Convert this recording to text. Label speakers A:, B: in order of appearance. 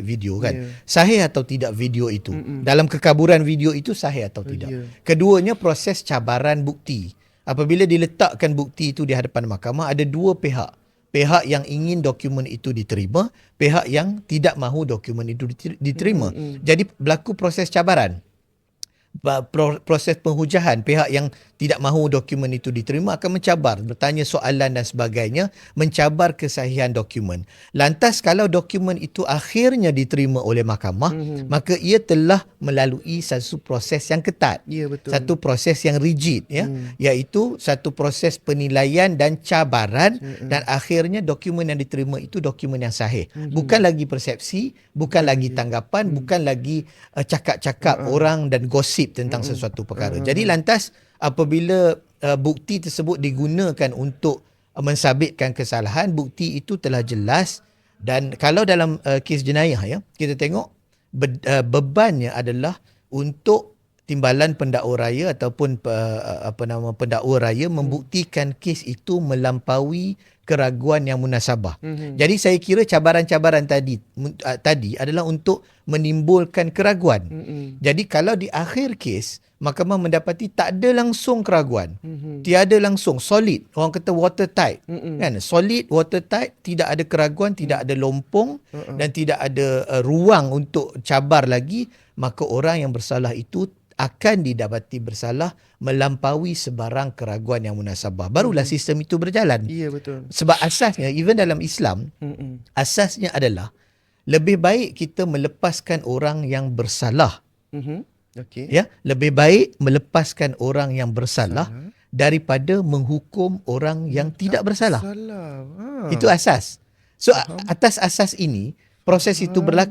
A: video kan.
B: Ya.
A: Sahih atau tidak video itu?
B: Mm-mm.
A: Dalam kekaburan video itu sahih atau tidak?
B: ya.
A: Keduanya proses cabaran bukti. Apabila diletakkan bukti itu di hadapan mahkamah ada dua pihak. Pihak yang ingin dokumen itu diterima, pihak yang tidak mahu dokumen itu diter- diterima.
B: Mm-mm.
A: Jadi berlaku proses cabaran. Ba- pro- Proses penghujahan pihak yang tidak mahu dokumen itu diterima akan mencabar, bertanya soalan dan sebagainya, mencabar kesahihan dokumen. Lantas kalau dokumen itu akhirnya diterima oleh mahkamah,
B: Mhm.
A: maka ia telah melalui satu proses yang ketat
B: Ya betul.
A: satu proses yang rigid ya
B: Hmm.
A: iaitu satu proses penilaian dan cabaran
B: Mm-mm.
A: dan akhirnya dokumen yang diterima itu dokumen yang sahih
B: Mhm.
A: bukan lagi persepsi bukan lagi tanggapan bukan lagi uh, cakap-cakap orang dan gosip tentang sesuatu perkara jadi lantas apabila uh, bukti tersebut digunakan untuk uh, mensabitkan kesalahan bukti itu telah jelas dan kalau dalam uh, kes jenayah ya kita tengok be, uh, bebannya adalah untuk timbalan pendakwa raya ataupun uh, apa nama pendakwa raya membuktikan kes itu melampaui keraguan yang munasabah.
B: Mhm.
A: Jadi saya kira cabaran-cabaran tadi uh, tadi adalah untuk menimbulkan keraguan.
B: Mm-mm.
A: Jadi kalau di akhir kes mahkamah mendapati tak ada langsung keraguan.
B: Mhm.
A: Tiada langsung solid. Orang kata watertight.
B: Mm-mm.
A: Kan solid watertight tidak ada keraguan, tidak ada lompong
B: Uh-uh.
A: dan tidak ada uh, ruang untuk cabar lagi, maka orang yang bersalah itu akan didapati bersalah melampaui sebarang keraguan yang munasabah. Barulah sistem itu berjalan.
B: Ya betul.
A: Sebab asasnya even dalam Islam
B: Mm-mm.
A: asasnya adalah lebih baik kita melepaskan orang yang bersalah
B: Mhm. Okey.
A: ya lebih baik melepaskan orang yang bersalah
B: Salah.
A: daripada menghukum orang yang tidak bersalah
B: Salah. Ha.
A: itu asas so a- atas asas ini proses itu berlaku